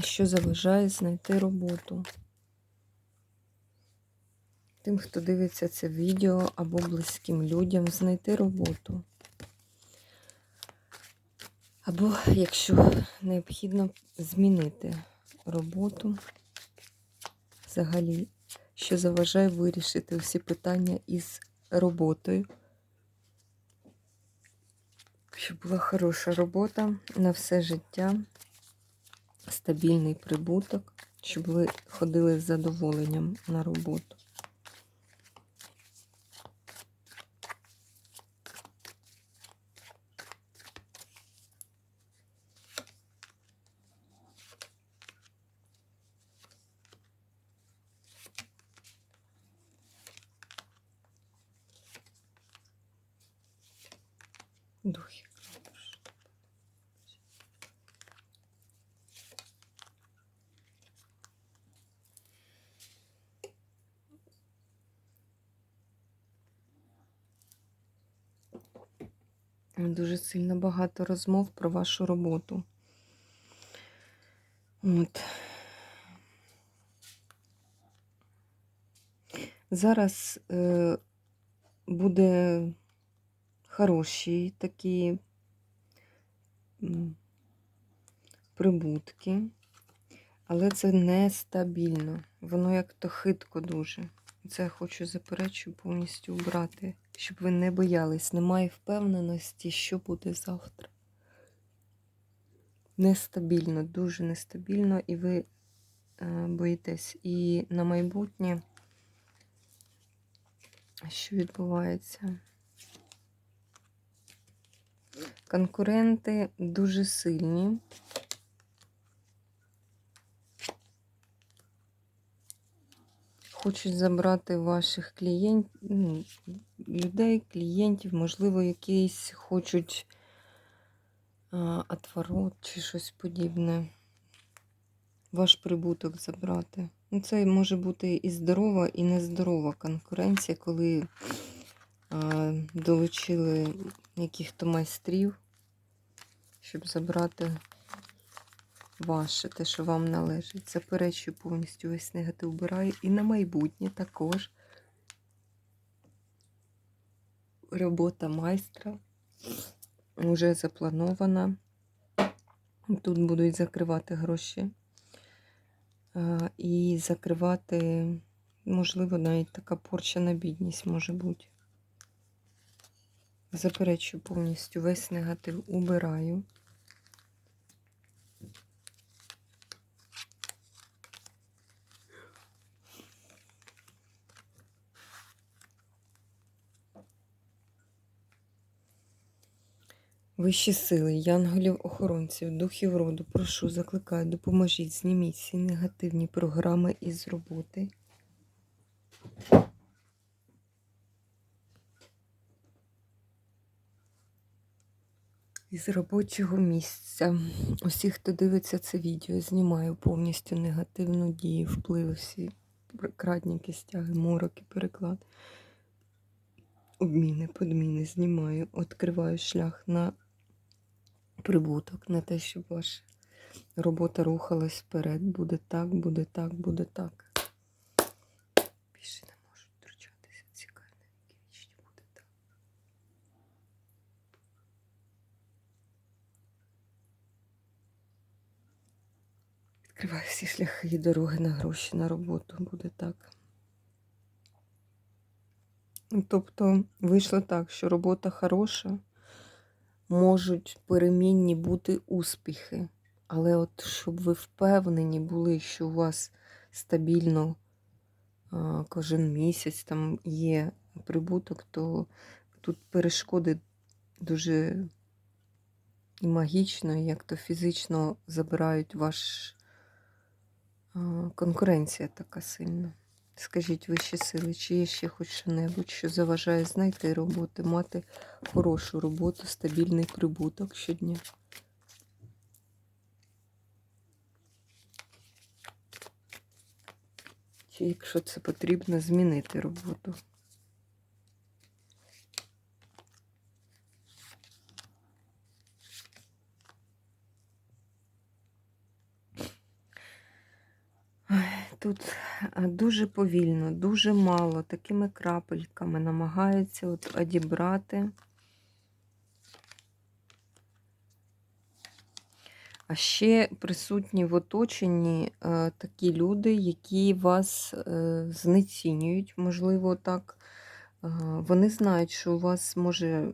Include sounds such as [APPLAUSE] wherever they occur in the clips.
Що заважає знайти роботу. Тим, хто дивиться це відео або близьким людям, знайти роботу. Або, якщо необхідно, змінити роботу, взагалі, що заважає вирішити всі питання із роботою. Щоб була хороша робота на все життя стабільний прибуток, щоб ви ходили з задоволенням на роботу. Дуже сильно багато розмов про вашу роботу. От. Зараз е, буде хороші такі прибутки, але це нестабільно. Воно як то хитко дуже. Це я хочу заперечу повністю убрати, щоб ви не боялись. Немає впевненості, що буде завтра. Нестабільно, дуже нестабільно, і ви е, боїтесь. І на майбутнє, що відбувається? Конкуренти дуже сильні. Хочуть забрати ваших клієнтів, ну, людей, клієнтів, можливо, якісь хочуть а, отворот чи щось подібне. Ваш прибуток забрати. Ну, Це може бути і здорова, і нездорова конкуренція, коли а, долучили яких-то майстрів, щоб забрати ваше, те, що вам належить. Заперечую повністю весь негатив вбираю. І на майбутнє також робота майстра вже запланована. Тут будуть закривати гроші. І закривати, можливо, навіть така порчена бідність може бути. Заперечую повністю весь негатив убираю. Вищі сили, янголів-охоронців, духів роду, прошу, закликаю, допоможіть, зніміть всі негативні програми із роботи. Із робочого місця. Усі, хто дивиться це відео, знімаю повністю негативну дію, впливи всі крадніки, стяги, мороки, переклад. Обміни, подміни, знімаю, відкриваю шлях на прибуток на те, щоб ваша робота рухалась вперед. Буде так, буде так, буде так. Більше не можу втручатися. Цікаво, які буде так. Відкриваю всі шляхи і дороги на гроші, на роботу. Буде так. Тобто вийшло так, що робота хороша можуть перемінні бути успіхи. Але от щоб ви впевнені були, що у вас стабільно кожен місяць там є прибуток, то тут перешкоди дуже і магічно, як то фізично забирають ваш конкуренція така сильна. Скажіть вищі сили, чи є ще хоч що-небудь, що заважає знайти роботи, мати хорошу роботу, стабільний прибуток щодня. Чи якщо це потрібно, змінити роботу. Ой, Тут а, дуже повільно, дуже мало, такими крапельками намагаються от одібрати. А ще присутні в оточенні е, такі люди, які вас е, знецінюють, можливо, так. Е, вони знають, що у вас може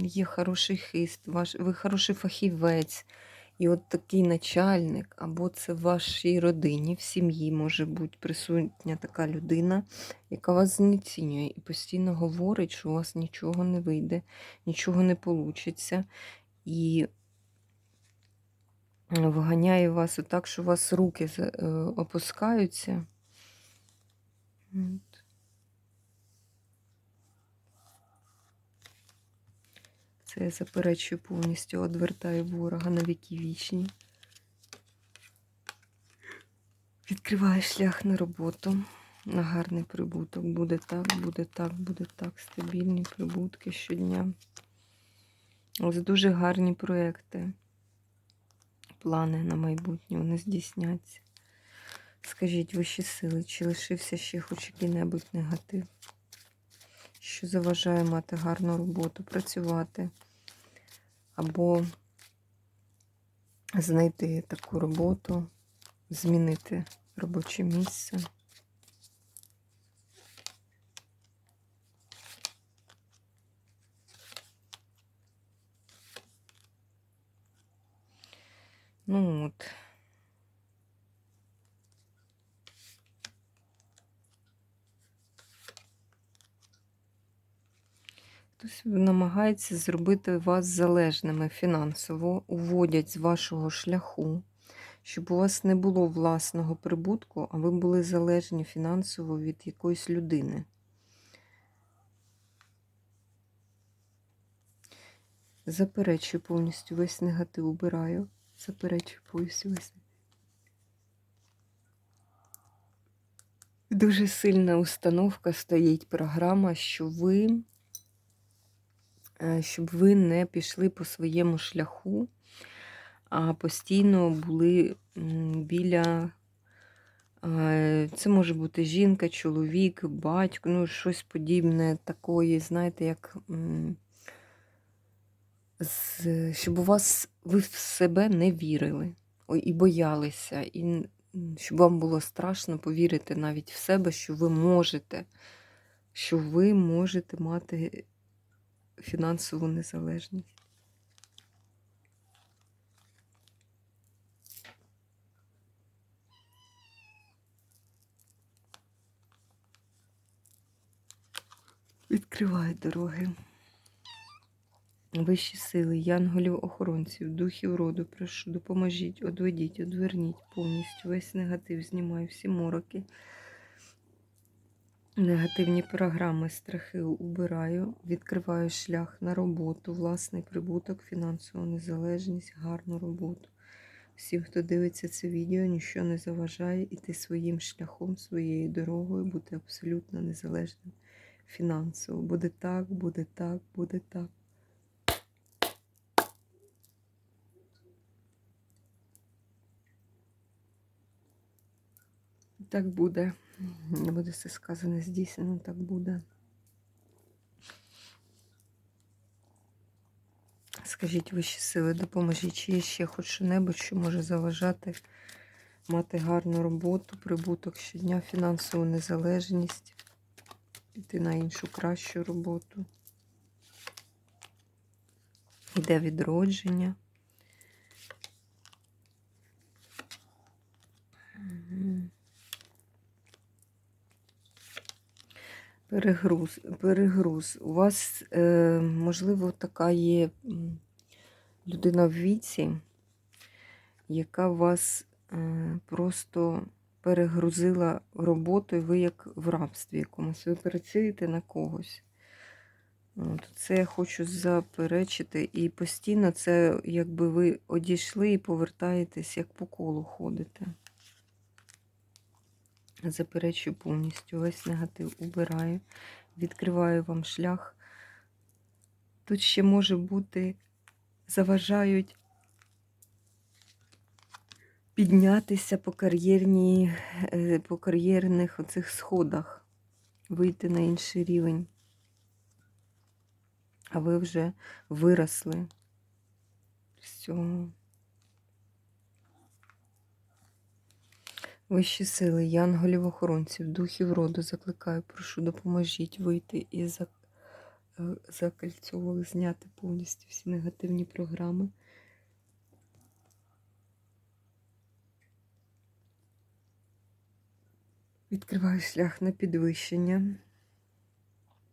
є хороший хист, ваш, ви хороший фахівець. І от такий начальник, або це в вашій родині, в сім'ї може бути присутня така людина, яка вас знецінює і постійно говорить, що у вас нічого не вийде, нічого не вийде. І виганяє вас отак, що у вас руки е, опускаються. Це я заперечую повністю, одвертаю ворога на віки вічні. Відкриваю шлях на роботу, на гарний прибуток. Буде так, буде так, буде так. Стабільні прибутки щодня. Ось дуже гарні проекти. Плани на майбутнє, вони здійсняться. Скажіть, вищі сили, чи лишився ще хоч який-небудь негатив, що заважає мати гарну роботу, працювати, або знайти таку роботу, змінити робоче місце. Ну от. Хтось намагається зробити вас залежними фінансово, уводять з вашого шляху, щоб у вас не було власного прибутку, а ви були залежні фінансово від якоїсь людини. Заперечую повністю весь негатив убираю. Заперечую повністю весь. Дуже сильна установка стоїть програма, що ви, щоб ви не пішли по своєму шляху, а постійно були біля. е, Це може бути жінка, чоловік, батько, ну щось подібне такої, знаєте, як. щоб у вас ви в себе не вірили і боялися, і щоб вам було страшно повірити навіть в себе, що ви можете, що ви можете мати фінансову незалежність. Відкривай дороги. Вищі сили, янголів, охоронців, духів роду, прошу, допоможіть, одведіть, одверніть повністю весь негатив, знімаю всі мороки. Негативні програми, страхи убираю, відкриваю шлях на роботу, власний прибуток, фінансову незалежність, гарну роботу. Всім, хто дивиться це відео, нічого не заважає іти своїм шляхом, своєю дорогою, бути абсолютно незалежним фінансово. Буде так, буде так, буде так. Так буде. Не буде все сказане здійснено, так буде. Скажіть вищі сили, допоможіть, чи є ще хоч що-небудь, що може заважати мати гарну роботу, прибуток щодня, фінансову незалежність, піти на іншу кращу роботу. Йде відродження. Перегруз, перегруз. У вас, е, можливо, така є людина в віці, яка вас е, просто перегрузила роботою, ви як в рабстві якомусь. Ви працюєте на когось. От, це я хочу заперечити. І постійно це, якби ви одійшли і повертаєтесь, як по колу ходите. Заперечую повністю. Весь негатив убираю, відкриваю вам шлях. Тут ще може бути, заважають піднятися по кар'єрній, е, по кар'єрних оцих сходах, вийти на інший рівень. А ви вже виросли з цього. Вищі сили, янголів охоронців, духів роду закликаю, прошу, допоможіть вийти і за, е, зняти повністю всі негативні програми. Відкриваю шлях на підвищення.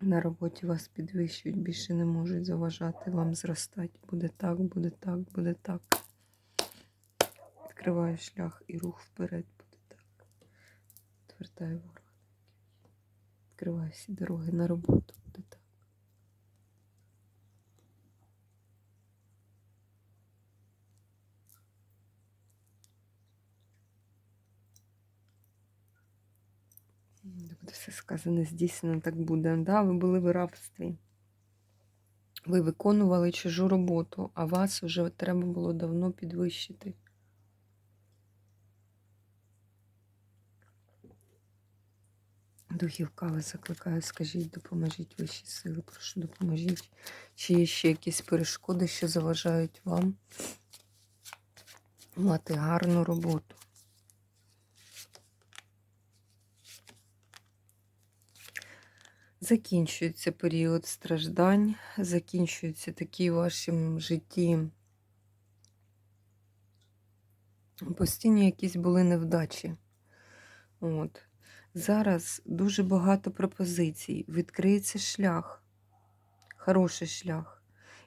На роботі вас підвищують, більше не можуть заважати вам зростати. Буде так, буде так, буде так. Відкриваю шлях і рух вперед так. Звертаю. Відкриваю всі дороги на роботу буде так. Все сказане, здійснено так буде. Да, ви були в рабстві. Ви виконували чужу роботу, а вас вже треба було давно підвищити. Духів кави закликаю, скажіть, допоможіть вищі сили, прошу, допоможіть. Чи є ще якісь перешкоди, що заважають вам мати гарну роботу? Закінчується період страждань, закінчуються такі в вашому житті. Постійні якісь були невдачі. От. Зараз дуже багато пропозицій. Відкриється шлях, хороший шлях.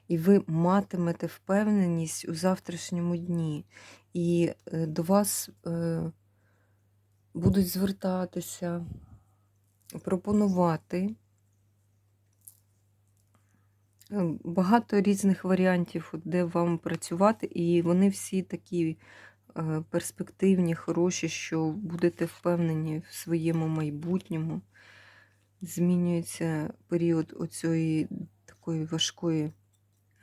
І ви матимете впевненість у завтрашньому дні. І е, до вас е, будуть звертатися, пропонувати. Е, Багато різних варіантів, де вам працювати, і вони всі такі перспективні, хороші, що будете впевнені в своєму майбутньому. Змінюється період оцієї такої важкої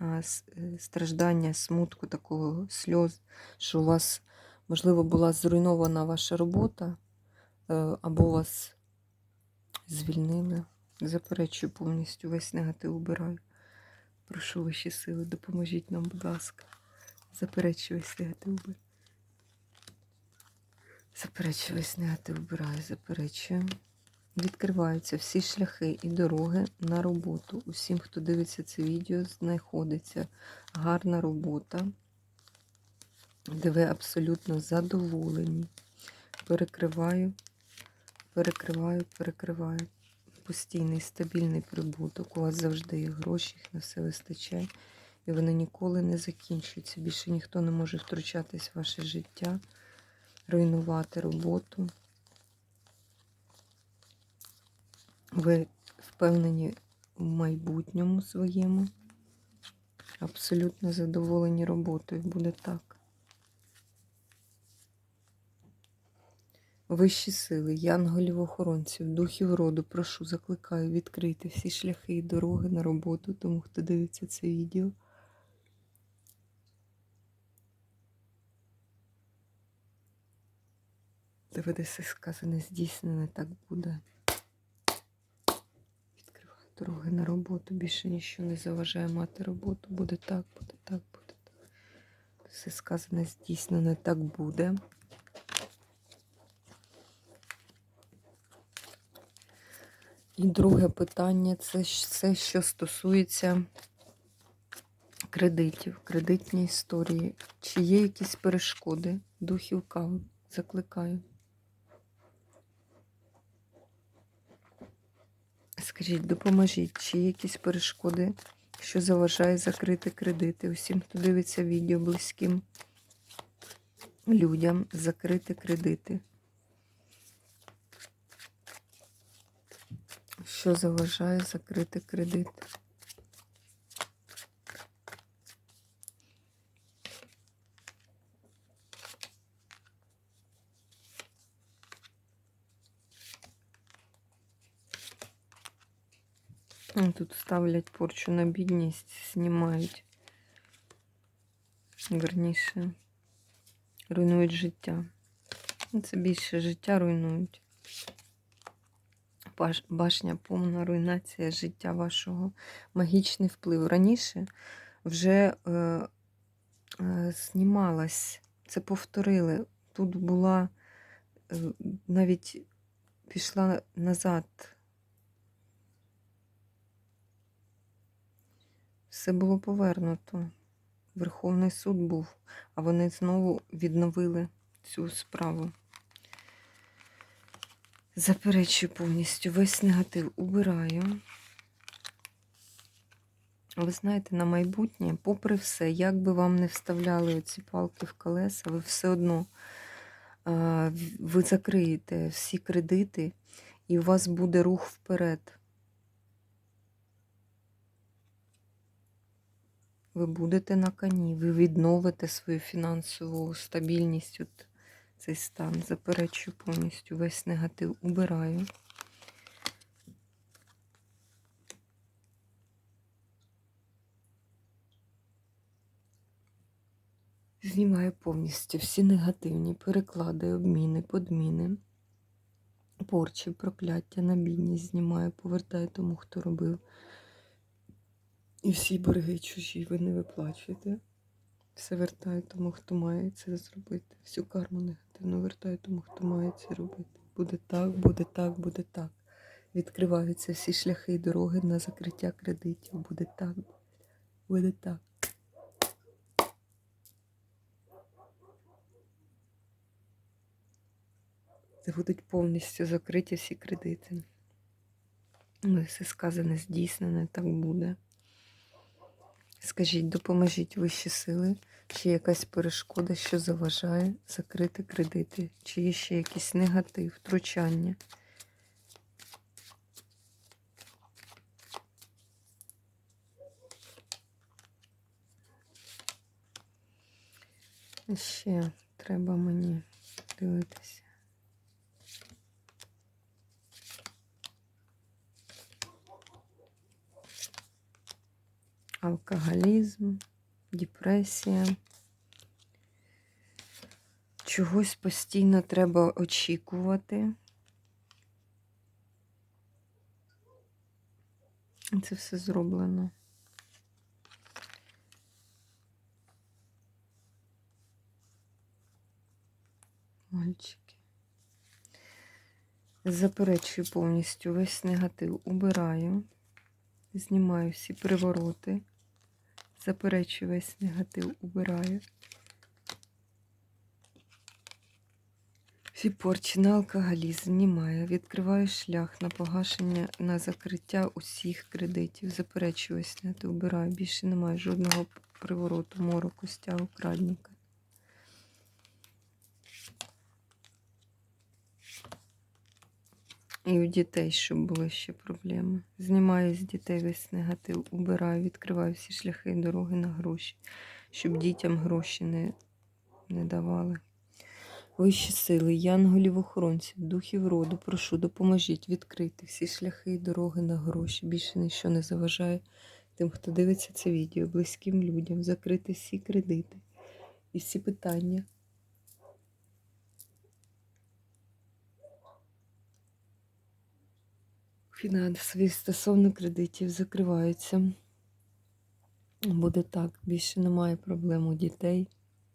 е, страждання, смутку, такого сльоз, що у вас, можливо, була зруйнована ваша робота, е, або вас звільнили. Заперечую повністю весь негатив убираю. Прошу ваші сили, допоможіть нам, будь ласка. Заперечую весь негатив убираю. Заперечую весь убираю, заперечую. Відкриваються всі шляхи і дороги на роботу. Усім, хто дивиться це відео, знаходиться гарна робота, де ви абсолютно задоволені. Перекриваю, перекриваю, перекриваю. Постійний стабільний прибуток. У вас завжди є гроші, їх на все вистачає. І вони ніколи не закінчуються. Більше ніхто не може втручатись в ваше життя, руйнувати роботу. Ви впевнені в майбутньому своєму. Абсолютно задоволені роботою. Буде так. Вищі сили, янголів охоронців, духів роду, прошу, закликаю відкрити всі шляхи і дороги на роботу, тому хто дивиться це відео. Все сказане, здійснене, так буде. Відкриваю дороги на роботу. Більше нічого не заважає мати роботу. Буде так, буде так, буде так. Все сказане, здійснене, так буде. І друге питання це все, що стосується кредитів, кредитні історії. Чи є якісь перешкоди? Духів кави закликаю. Скажіть, допоможіть, чи якісь перешкоди що заважає закрити кредити. Усім, хто дивиться відео близьким людям, закрити кредити. Що заважає закрити кредит? Тут ставлять порчу на бідність, знімають. Верніше, руйнують життя. Це більше життя руйнують. Башня повна руйнація життя вашого. Магічний вплив. Раніше вже е, е, знімалась, це повторили. Тут була е, навіть пішла назад. Все було повернуто. Верховний суд був, а вони знову відновили цю справу. Заперечую повністю весь негатив убираю. Ви знаєте, на майбутнє, попри все, як би вам не вставляли оці палки в колеса, ви все одно ви закриєте всі кредити, і у вас буде рух вперед. Ви будете на коні, ви відновите свою фінансову стабільність, от цей стан. Заперечую повністю весь негатив убираю. Знімаю повністю всі негативні переклади, обміни, подміни, порчі, прокляття на бідність знімаю, повертаю тому, хто робив. І всі борги чужі ви не виплачуєте. Все вертаю тому, хто має це зробити. Всю карму негативну вертаю тому, хто має це робити. Буде так, буде так, буде так. Відкриваються всі шляхи і дороги на закриття кредитів. Буде так, буде так. Це будуть повністю закриті всі кредити. Ну, все сказане, здійснене, так буде. Скажіть, допоможіть вищі сили, чи якась перешкода, що заважає закрити кредити, чи є ще якийсь негатив, втручання. Ще треба мені дивитися. Алкоголізм, депресія. Чогось постійно треба очікувати. Це все зроблено. Мальчики. Заперечую повністю весь негатив. Убираю. Знімаю всі привороти. Заперечую весь негатив, убираю. Всі порчі на алкоголізм знімаю. Відкриваю шлях на погашення, на закриття усіх кредитів. Заперечую весь негатив, убираю. Більше немає жодного привороту, мороку, стягу, крадника. І у дітей, щоб були ще проблеми. Знімаю з дітей весь негатив, убираю, відкриваю всі шляхи і дороги на гроші, щоб дітям гроші не, не давали. Вищі сили, янголів охоронців, духів роду, прошу, допоможіть відкрити всі шляхи і дороги на гроші. Більше нічого не заважає тим, хто дивиться це відео, близьким людям, закрити всі кредити і всі питання. Фінансові стосовно кредитів закриваються. Буде так. Більше немає проблем у дітей,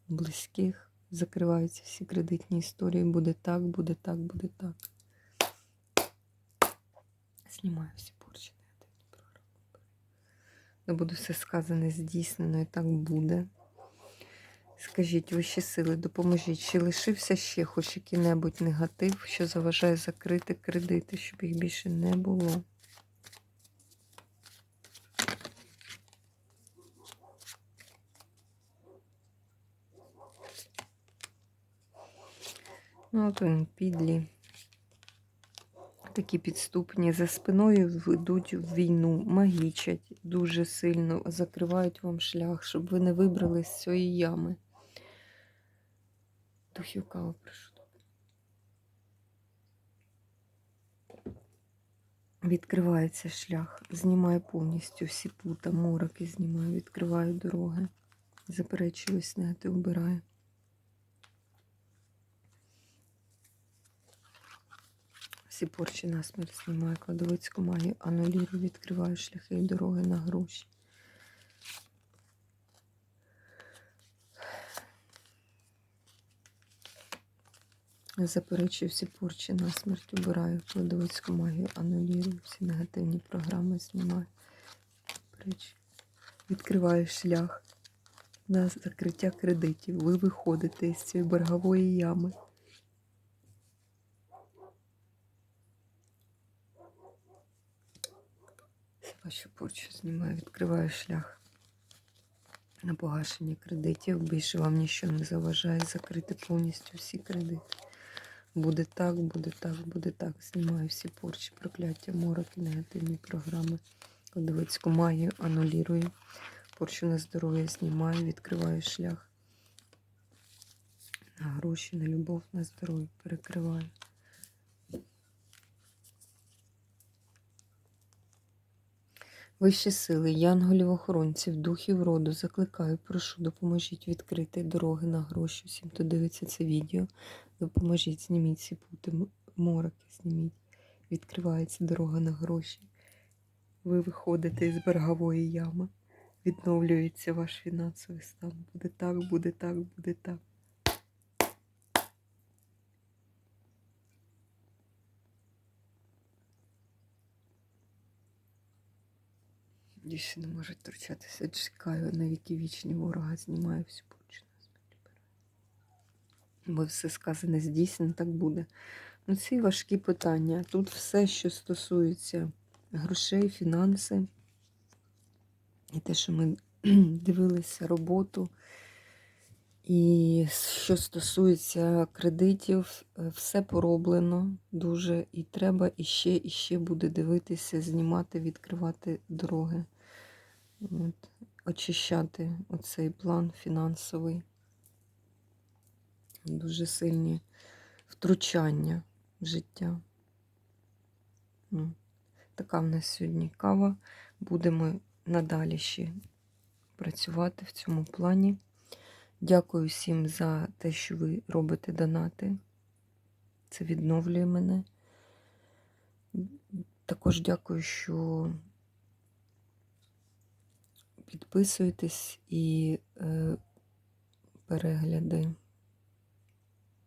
близьких. Закриваються всі кредитні історії. Буде так, буде так, буде так. Знімаю всі порчі. Не буде все сказане, здійснено, і так буде. Скажіть вищі сили, допоможіть, чи лишився ще хоч який-небудь негатив, що заважає закрити кредити, щоб їх більше не було. Ну, от вони підлі. Такі підступні, за спиною ведуть війну, магічать дуже сильно, закривають вам шлях, щоб ви не вибрались з цієї ями. Духів каву прошу. Відкривається шлях, знімає повністю всі пута, мороки знімає, відкриває дороги, заперечує сняти, убирає. Всі порчі насмерть знімає, кладовицьку магію, анулірую, відкриваю шляхи і дороги на гроші. Заперечую всі порчі насмерть, убираю кладовицьку магію, анулірую, всі негативні програми знімаю. Заперечую. Відкриваю шлях на закриття кредитів. Ви виходите із цієї боргової ями. Ваші порчі знімаю, відкриваю шлях на погашення кредитів. Більше вам нічого не заважає закрити повністю всі кредити. Буде так, буде так, буде так. Знімаю всі порчі, прокляття, мороки, негативні програми. Кладовицьку магію анулірую. Порчу на здоров'я знімаю, відкриваю шлях. На гроші, на любов, на здоров'я перекриваю. Вищі сили, янголів, охоронців, духів роду закликаю, прошу, допоможіть відкрити дороги на гроші. Всім, хто дивиться це відео, допоможіть, зніміть ці пути, мороки, зніміть. Відкривається дорога на гроші. Ви виходите із берегової ями. Відновлюється ваш фінансовий стан. Буде так, буде так, буде так. Більше не можуть втручатися. Чекаю на віки вічні ворога, знімаю всю порчу. Бо все сказане здійснено, так буде. Ну, ці важкі питання. Тут все, що стосується грошей, фінанси, і те, що ми [CLEARS THROAT] дивилися роботу, і що стосується кредитів, е, все пороблено дуже. І треба іще, і ще буде дивитися, знімати, відкривати дороги, От, очищати оцей план фінансовий. Дуже сильні втручання в життя. Така в нас сьогодні кава. Будемо надалі ще працювати в цьому плані. Дякую всім за те, що ви робите донати. Це відновлює мене. Також дякую, що підписуєтесь і е, перегляди,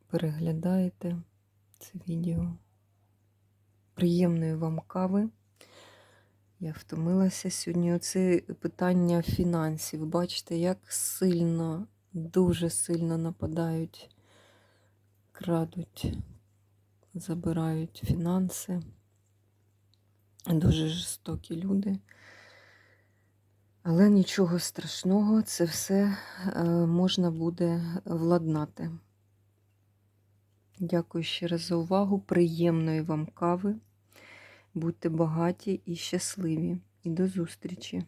переглядаєте це відео. Приємної вам кави. Я втомилася сьогодні. Оце питання фінансів. Бачите, як сильно, дуже сильно нападають, крадуть, забирають фінанси. Дуже жорстокі люди. Але нічого страшного, це все е, можна буде владнати. Дякую ще раз за увагу. Приємної вам кави. Будьте багаті і щасливі. І до зустрічі!